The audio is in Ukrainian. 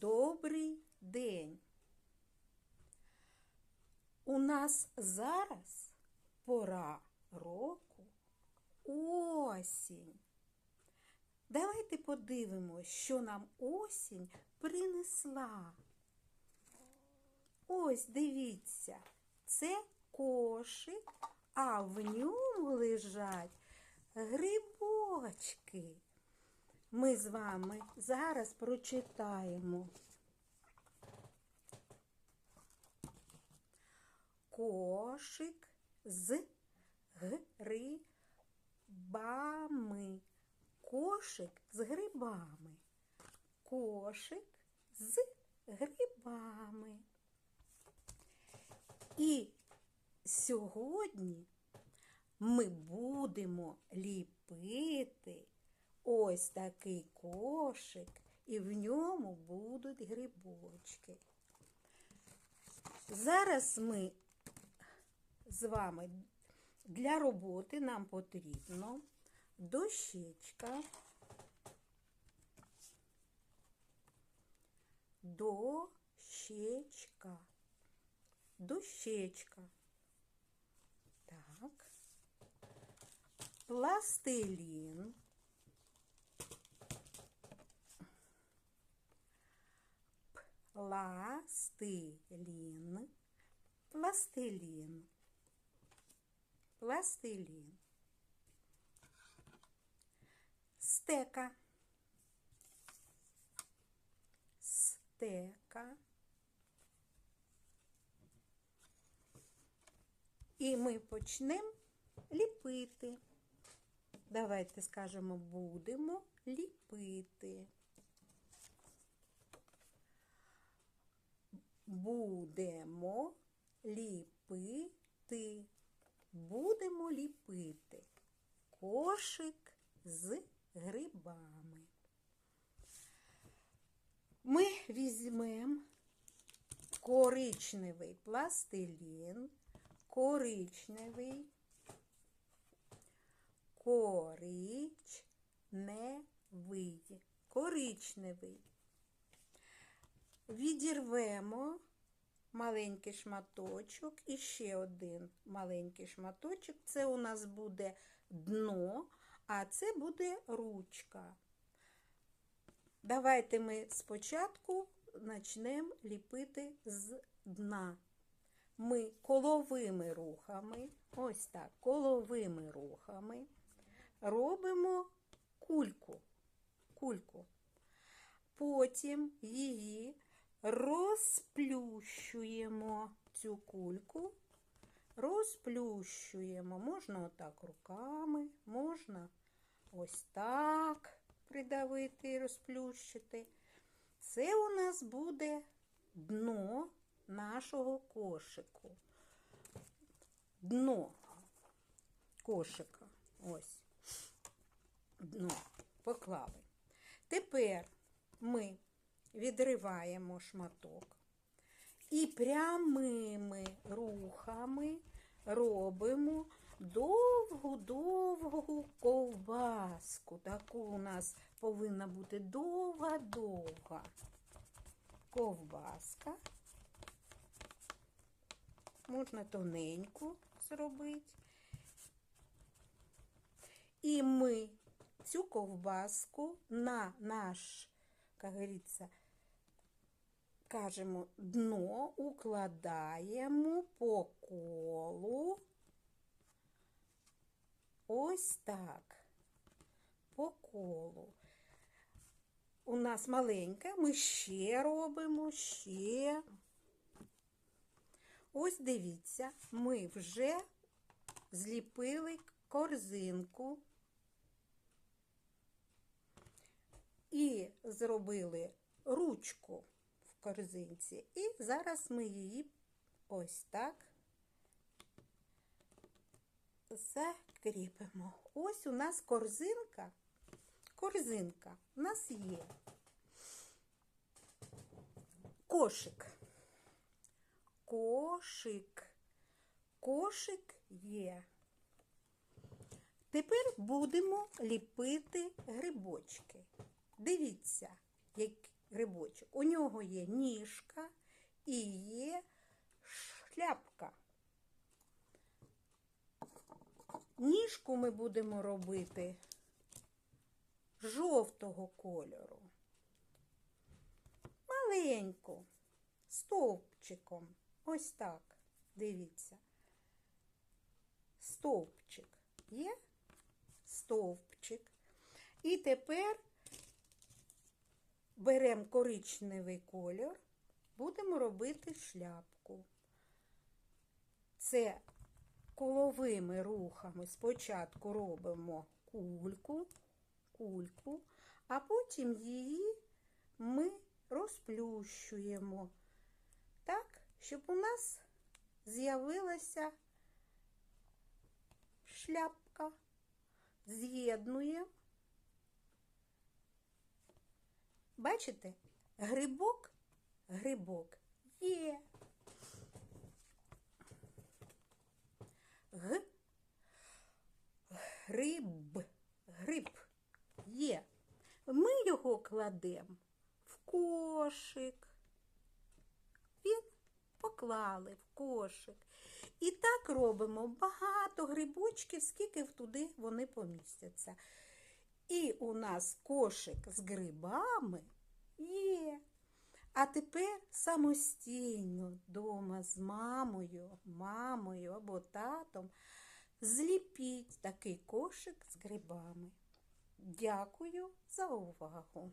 добрий день. У нас зараз пора року осінь. Давайте подивимось, що нам осінь принесла. Ось дивіться, це кошик, а в ньому лежать грибочки. Ми з вами зараз прочитаємо. Кошик з грибами. Кошик з грибами. Кошик з грибами. І сьогодні ми будемо ліпити ось такий кошик, і в ньому будуть грибочки. Зараз ми з вами для роботи нам потрібно дощечка, дощечка, дощечка. Так. Пластилін. Пластилін. Пластилін. Пластилін. Стека. Стека. І ми почнемо ліпити. Давайте скажемо, будемо ліпити. Будемо ліпити. Будемо ліпити кошик з грибами. Ми візьмемо коричневий пластилін, коричневий, коричневий, коричневий. Відірвемо маленький шматочок і ще один маленький шматочок. Це у нас буде дно, а це буде ручка. Давайте ми спочатку почнемо ліпити з дна. Ми коловими рухами, ось так, коловими рухами робимо кульку. кульку. Потім її розплющуємо цю кульку, розплющуємо. Можна отак руками, можна ось так придавити і розплющити. Це у нас буде дно нашого кошику. Дно кошика. Ось. Дно поклали. Тепер ми відриваємо шматок і прямими рухами робимо довгу-довгу ковбаску. Таку у нас повинна бути довга-довга ковбаска. Можна тоненьку зробити. І ми цю ковбаску на наш, як говориться, кажемо, дно укладаємо по колу. Ось так. По колу. У нас маленька, ми ще робимо, ще. Ось дивіться, ми вже зліпили корзинку і зробили ручку корзинці. І зараз ми її ось так закріпимо. Ось у нас корзинка. Корзинка у нас є. Кошик. Кошик. Кошик є. Тепер будемо ліпити грибочки. Дивіться, як, грибочок. У нього є ніжка і є шляпка. Ніжку ми будемо робити жовтого кольору. Маленьку, стовпчиком. Ось так. Дивіться. Стовпчик є стовпчик. І тепер беремо коричневий кольор, будемо робити шляпку. Це коловими рухами спочатку робимо кульку, кульку, а потім її ми розплющуємо так, щоб у нас з'явилася шляпка. З'єднуємо. Бачите, грибок, грибок є. Г. Гриб, гриб є. Ми його кладемо в кошик. Він поклали в кошик. І так робимо багато грибочків, скільки туди вони помістяться. І у нас кошик з грибами є. А тепер самостійно дома з мамою, мамою або татом зліпіть такий кошик з грибами. Дякую за увагу!